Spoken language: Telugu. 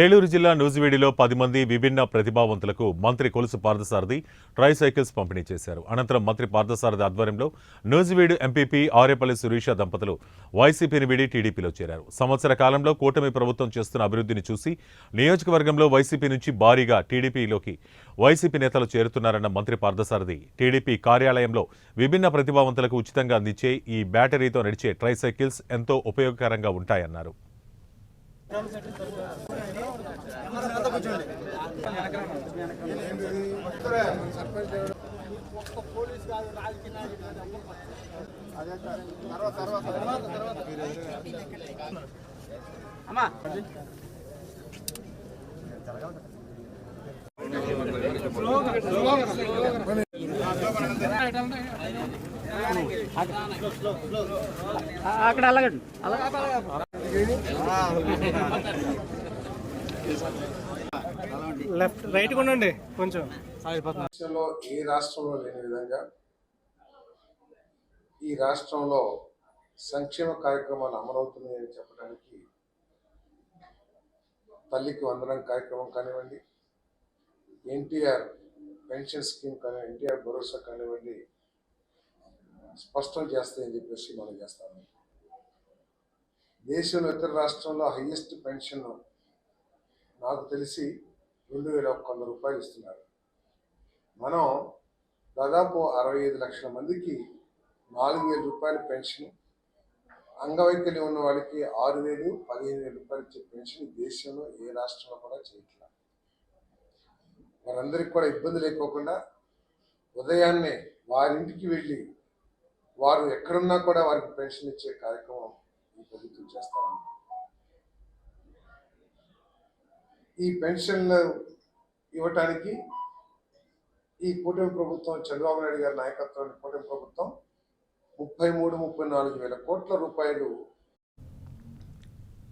ఏలూరు జిల్లా నూజివీడిలో పది మంది విభిన్న ప్రతిభావంతులకు మంత్రి కొలుసు పార్థసారథి ట్రై సైకిల్స్ పంపిణీ చేశారు. అనంతరం మంత్రి పార్థసారథి ఆధ్వర్యంలో నూజివీడు ఎంపీపీ ఆరేపల్లి సురీష దంపతులు వైసీపీని వీడి టీడీపీలో చేరారు. సంవత్సర కాలంలో కూటమి ప్రభుత్వం చేస్తున్న అభివృద్ధిని చూసి నియోజకవర్గంలో వైసీపీ నుంచి భారీగా టీడీపీలోకి వైసీపీ నేతలు చేరుతున్నారన్న మంత్రి పార్థసారథి టీడీపీ కార్యాలయంలో విభిన్న ప్రతిభావంతులకు ఉచితంగా అందించే ఈ బ్యాటరీతో నడిచే ట్రై సైకిల్స్ ఎంతో ఉపయోగకరంగా ఉంటాయన్నారు. అమ్మా. స్లోగా స్లోగా అక్కడ అలాగండి అలా లెఫ్ట్ రైట్ ఉండండి కొంచెం. దేశంలో రాష్ట్రంలో లేని విధంగా ఈ రాష్ట్రంలో సంక్షేమ కార్యక్రమాలు అమలవుతున్నాయని చెప్పడానికి తల్లికి వందనం కార్యక్రమం కానివ్వండి ఎన్టీఆర్ పెన్షన్ స్కీమ్ కానివ్వండి ఎన్టీఆర్ భరోసా కానివ్వండి స్పష్టం చేస్తాయని చెప్పేసి మనం చేస్తాము. దేశంలో ఇతర రాష్ట్రంలో హయ్యెస్ట్ పెన్షన్ నాకు తెలిసి రెండు వేల ఒక్క వంద రూపాయలు ఇస్తున్నారు. మనం దాదాపు అరవై ఐదు లక్షల మందికి నాలుగు వేల రూపాయల పెన్షన్ అంగవైకల్యం ఉన్న వాళ్ళకి ఆరు వేలు పదిహేను వేల రూపాయలు ఇచ్చే పెన్షన్ దేశంలో ఏ రాష్ట్రంలో కూడా చేయట్లేదు వారందరికీ కూడా ఇబ్బంది లేకోకుండా ఉదయాన్నే వారింటికి వెళ్ళి వారు ఎక్కడున్నా కూడా వారికి పెన్షన్ ఇచ్చే కార్యక్రమం ఈ ప్రభుత్వం చేస్తాము ఈ పెన్షన్లు ఇవ్వటానికి ఈ కూటమి ప్రభుత్వం చంద్రబాబు నాయుడు గారి నాయకత్వంలోని కూటమి ప్రభుత్వం ముప్పై మూడు ముప్పై నాలుగు వేల కోట్ల రూపాయలు